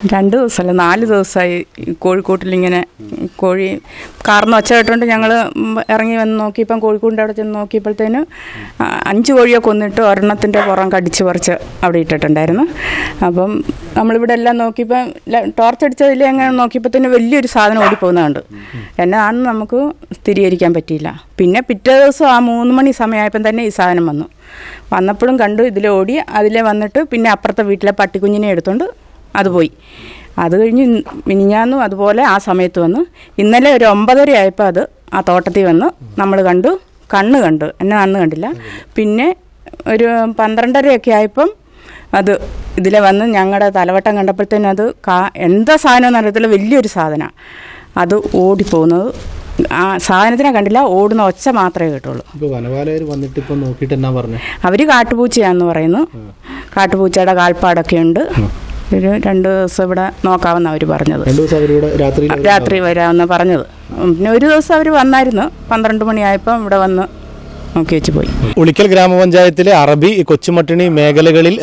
രണ്ട് ദിവസമല്ല നാല് ദിവസമായി കോഴിക്കോട്ടിലിങ്ങനെ കോഴി കാർന്ന് ഒച്ച കേട്ടോണ്ട് ഞങ്ങൾ ഇറങ്ങി വന്ന് നോക്കിയപ്പം കോഴിക്കോടിന്റെ അവിടെ ചെന്ന് നോക്കിയപ്പോഴത്തേന് അഞ്ച് കോഴിയെ കൊന്നിട്ട് ഒരെണ്ണത്തിന്റെ പുറം കടിച്ച് പറിച്ച് അവിടെ ഇട്ടിട്ടുണ്ടായിരുന്നു. അപ്പം നമ്മളിവിടെ എല്ലാം നോക്കിയപ്പം ടോർച്ച് അടിച്ചതിൽ എങ്ങനെ തന്നെ വലിയൊരു സാധനം ഓടിപ്പോകുന്നതുണ്ട്. എന്നാണെന്ന് നമുക്ക് സ്ഥിരീകരിക്കാൻ പറ്റിയില്ല. പിന്നെ പിറ്റേ ദിവസം ആ മൂന്ന് മണി സമയമായപ്പം തന്നെ ഈ സാധനം വന്നു. വന്നപ്പോഴും കണ്ടു ഇതിലോടി അതിലെ വന്നിട്ട് പിന്നെ അപ്പുറത്തെ വീട്ടിലെ പട്ടിക്കുഞ്ഞിനെ എടുത്തോണ്ട് അത് പോയി. അത് കഴിഞ്ഞ് മിനിഞ്ഞാന്നും അതുപോലെ ആ സമയത്ത് വന്ന് ഇന്നലെ ഒരു ഒമ്പതര ആയപ്പോൾ അത് ആ തോട്ടത്തിൽ വന്ന് നമ്മൾ കണ്ടു. കണ്ണ് കണ്ടു. എന്നെ അന്ന് കണ്ടില്ല. പിന്നെ ഒരു പന്ത്രണ്ടരയൊക്കെ ആയപ്പം അത് ഇതിലെ വന്ന് ഞങ്ങളുടെ തലവട്ടം കണ്ടപ്പോഴത്തേനും അത് കാ എന്താ സാധനം എന്നറിയത്തില്ല വലിയൊരു സാധനമാണ് അത് ഓടിപ്പോകുന്നത്. ആ സാധനത്തിനെ കണ്ടില്ല. ഓടുന്ന ഒച്ച മാത്രമേ കേട്ടുള്ളൂ. അവർ കാട്ടുപൂച്ചയാന്ന് പറയുന്നു. കാട്ടുപൂച്ചയുടെ കാൽപ്പാടൊക്കെ ഉണ്ട്. ഒരു രണ്ട് ദിവസം ഇവിടെ നോക്കാമെന്ന് അവർ പറഞ്ഞത്. രണ്ട് ദിവസം രാത്രി രാത്രി വരാമെന്ന് പറഞ്ഞത്. പിന്നെ ഒരു ദിവസം അവർ വന്നായിരുന്നു. പന്ത്രണ്ട് മണിയായപ്പോൾ ഇവിടെ വന്ന് നോക്കി വെച്ച് പോയി. ഉളിക്കൽ ഗ്രാമപഞ്ചായത്തിലെ അറബി കൊച്ചുമട്ടിണി മേഖലകളിൽ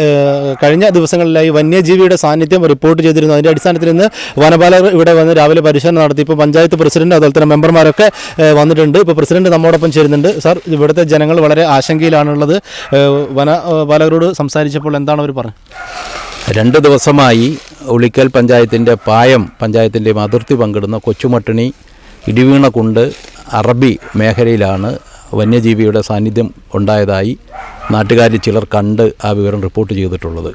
കഴിഞ്ഞ ദിവസങ്ങളിലായി വന്യജീവിയുടെ സാന്നിധ്യം റിപ്പോർട്ട് ചെയ്തിരുന്നു. അതിന്റെ അടിസ്ഥാനത്തിൽ ഇന്ന് വനപാലകർ ഇവിടെ വന്ന് രാവിലെ പരിശോധന നടത്തി. ഇപ്പോൾ പഞ്ചായത്ത് പ്രസിഡന്റ് അതുപോലെ തന്നെ മെമ്പർമാരൊക്കെ വന്നിട്ടുണ്ട്. ഇപ്പോൾ പ്രസിഡന്റ് നമ്മോടൊപ്പം ചേരുന്നുണ്ട്. സാർ ഇവിടുത്തെ ജനങ്ങൾ വളരെ ആശങ്കയിലാണുള്ളത്. വനപാലകരോട് സംസാരിച്ചപ്പോൾ എന്താണ് അവർ പറഞ്ഞത്? രണ്ട് ദിവസമായി ഉളിക്കൽ പഞ്ചായത്തിന്റെ പായം പഞ്ചായത്തിന്റെയും അതിർത്തി പങ്കിടുന്ന കൊച്ചുമട്ടിണി ഇടിവീണക്കുണ്ട് അറബി മേഖലയിലാണ് വന്യജീവിയുടെ സാന്നിധ്യം ഉണ്ടായതായി നാട്ടുകാരിൽ ചിലർ കണ്ട് ആ വിവരം റിപ്പോർട്ട് ചെയ്തിട്ടുള്ളത്.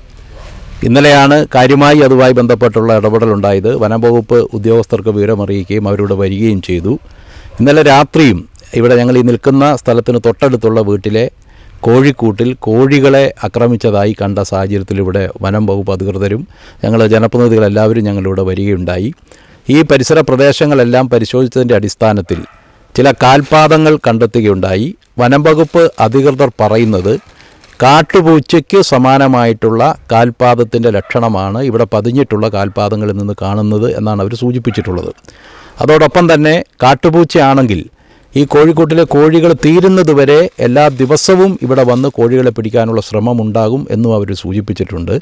ഇന്നലെയാണ് കാര്യമായി അതുമായി ബന്ധപ്പെട്ടുള്ള ഇടപെടലുണ്ടായത്. വനംവകുപ്പ് ഉദ്യോഗസ്ഥർക്ക് വിവരമറിയിക്കുകയും അവരോട് വരികയും ചെയ്തു. ഇന്നലെ രാത്രിയും ഇവിടെ ഞങ്ങൾ ഈ നിൽക്കുന്ന സ്ഥലത്തിന് തൊട്ടടുത്തുള്ള വീട്ടിലെ കോഴിക്കൂട്ടിൽ കോഴികളെ ആക്രമിച്ചതായി കണ്ട സാഹചര്യത്തിൽ ഇവിടെ വനം വകുപ്പ് അധികൃതരും ഞങ്ങൾ ജനപ്രതിനിധികളെല്ലാവരും ഞങ്ങളിവിടെ വരികയുണ്ടായി. ഈ പരിസര പ്രദേശങ്ങളെല്ലാം പരിശോധിച്ചതിന്റെ അടിസ്ഥാനത്തിൽ ചില കാൽപാദങ്ങൾ കണ്ടെത്തുകയുണ്ടായി. വനം വകുപ്പ് അധികൃതർ പറയുന്നത് കാട്ടുപൂച്ചയ്ക്ക് സമാനമായിട്ടുള്ള കാൽപാദത്തിന്റെ ലക്ഷണമാണ് ഇവിടെ പതിഞ്ഞിട്ടുള്ള കാൽപാദങ്ങളിൽ നിന്ന് കാണുന്നത് എന്നാണ് അവർ സൂചിപ്പിച്ചിട്ടുള്ളത്. അതോടൊപ്പം തന്നെ കാട്ടുപൂച്ചയാണെങ്കിൽ ഈ കോഴിക്കോട്ടിലെ കോഴികൾ തീരുന്നതുവരെ എല്ലാ ദിവസവും ഇവിടെ വന്ന് കോഴികളെ പിടിക്കാനുള്ള ശ്രമമുണ്ടാകും എന്നും അവർ സൂചിപ്പിച്ചിട്ടുണ്ട്.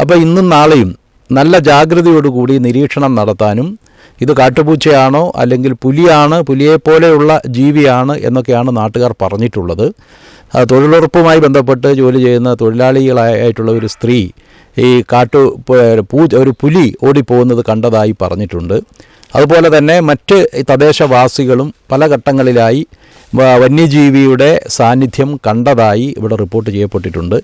അപ്പോൾ ഇന്നും നാളെയും നല്ല ജാഗ്രതയോടുകൂടി നിരീക്ഷണം നടത്താനും ഇത് കാട്ടുപൂച്ചയാണോ അല്ലെങ്കിൽ പുലിയാണ് പുലിയെപ്പോലെയുള്ള ജീവിയാണ് എന്നൊക്കെയാണ് നാട്ടുകാർ പറഞ്ഞിട്ടുള്ളത്. തൊഴിലുറപ്പുമായി ബന്ധപ്പെട്ട് ജോലി ചെയ്യുന്ന തൊഴിലാളികളായിട്ടുള്ള ഒരു സ്ത്രീ ഈ കാട്ടു പൂ ഒരു പുലി ഓടിപ്പോകുന്നത് കണ്ടതായി പറഞ്ഞിട്ടുണ്ട്. അതുപോലെ തന്നെ മറ്റ് തദ്ദേശവാസികളും പല ഘട്ടങ്ങളിലായി വന്യജീവിയുടെ സാന്നിധ്യം കണ്ടതായി ഇവിടെ റിപ്പോർട്ട് ചെയ്യപ്പെട്ടിട്ടുണ്ട്.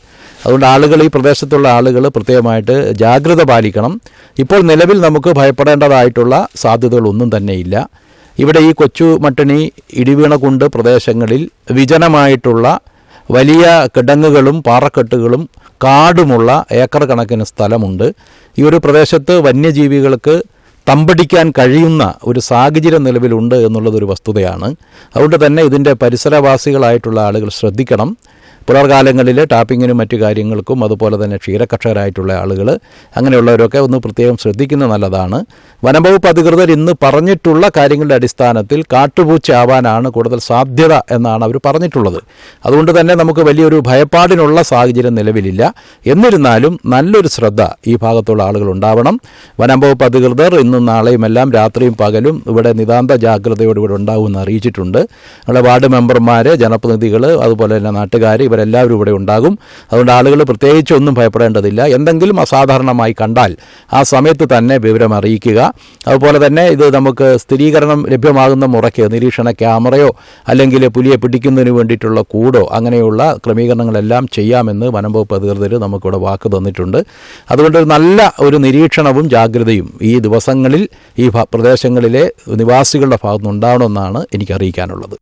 അതുകൊണ്ട് ആളുകൾ ഈ പ്രദേശത്തുള്ള ആളുകൾ പ്രത്യേകമായിട്ട് ജാഗ്രത പാലിക്കണം. ഇപ്പോൾ നിലവിൽ നമുക്ക് ഭയപ്പെടേണ്ടതായിട്ടുള്ള സാധ്യതകളൊന്നും തന്നെയില്ല. ഇവിടെ ഈ കൊച്ചു മട്ടണി ഇടിവീണകുണ്ട് പ്രദേശങ്ങളിൽ വിജനമായിട്ടുള്ള വലിയ കിടങ്ങുകളും പാറക്കെട്ടുകളും കാടുമുള്ള ഏക്കർ കണക്കിന് സ്ഥലമുണ്ട്. ഈ ഒരു പ്രദേശത്ത് വന്യജീവികൾക്ക് തമ്പടിക്കാൻ കഴിയുന്ന ഒരു സാഹചര്യം നിലവിലുണ്ട് എന്നുള്ളതൊരു വസ്തുതയാണ്. അതുകൊണ്ട് തന്നെ ഇതിന്റെ പരിസരവാസികളായിട്ടുള്ള ആളുകൾ ശ്രദ്ധിക്കണം. പുലർകാലങ്ങളിൽ ടാപ്പിങ്ങിനും മറ്റു കാര്യങ്ങൾക്കും അതുപോലെ തന്നെ ക്ഷീരകർഷകരായിട്ടുള്ള ആളുകൾ അങ്ങനെയുള്ളവരൊക്കെ ഒന്ന് പ്രത്യേകം ശ്രദ്ധിക്കുന്നത് നല്ലതാണ്. വനംവകുപ്പ് അധികൃതർ ഇന്ന് പറഞ്ഞിട്ടുള്ള കാര്യങ്ങളുടെ അടിസ്ഥാനത്തിൽ കാട്ടുപൂച്ച ആവാനാണ് കൂടുതൽ സാധ്യത എന്നാണ് അവർ പറഞ്ഞിട്ടുള്ളത്. അതുകൊണ്ട് തന്നെ നമുക്ക് വലിയൊരു ഭയപ്പാടിനുള്ള സാഹചര്യം നിലവിലില്ല. എന്നിരുന്നാലും നല്ലൊരു ശ്രദ്ധ ഈ ഭാഗത്തുള്ള ആളുകൾ ഉണ്ടാവണം. വനംവകുപ്പ് അധികൃതർ ഇന്നും നാളെയുമെല്ലാം രാത്രിയും പകലും ഇവിടെ നിതാന്ത ജാഗ്രതയോടെ ഇവിടെ ഉണ്ടാവുമെന്ന് അറിയിച്ചിട്ടുണ്ട്. നമ്മുടെ വാർഡ് മെമ്പർമാർ ജനപ്രതിനിധികൾ അതുപോലെ തന്നെ നാട്ടുകാർ ഇവരെല്ലാവരും ഇവിടെ ഉണ്ടാകും. അതുകൊണ്ട് ആളുകൾ പ്രത്യേകിച്ച് ഒന്നും ഭയപ്പെടേണ്ടതില്ല. എന്തെങ്കിലും അസാധാരണമായി കണ്ടാൽ ആ സമയത്ത് തന്നെ വിവരം അറിയിക്കുക. അതുപോലെ തന്നെ ഇത് നമുക്ക് സ്ഥിരീകരണം ലഭ്യമാകുന്ന മുറയ്ക്ക് നിരീക്ഷണ ക്യാമറയോ അല്ലെങ്കിൽ പുലിയെ പിടിക്കുന്നതിന് വേണ്ടിയിട്ടുള്ള കൂടോ അങ്ങനെയുള്ള ക്രമീകരണങ്ങളെല്ലാം ചെയ്യാമെന്ന് വനം വകുപ്പ് അധികൃതർ നമുക്കിവിടെ വാക്ക് തന്നിട്ടുണ്ട്. അതുകൊണ്ട് നല്ല ഒരു നിരീക്ഷണവും ജാഗ്രതയും ഈ ദിവസങ്ങളിൽ ഈ പ്രദേശങ്ങളിലെ നിവാസികളുടെ ഭാഗത്തുനിന്ന് ഉണ്ടാവണമെന്നാണ് എനിക്ക് അറിയിക്കാനുള്ളത്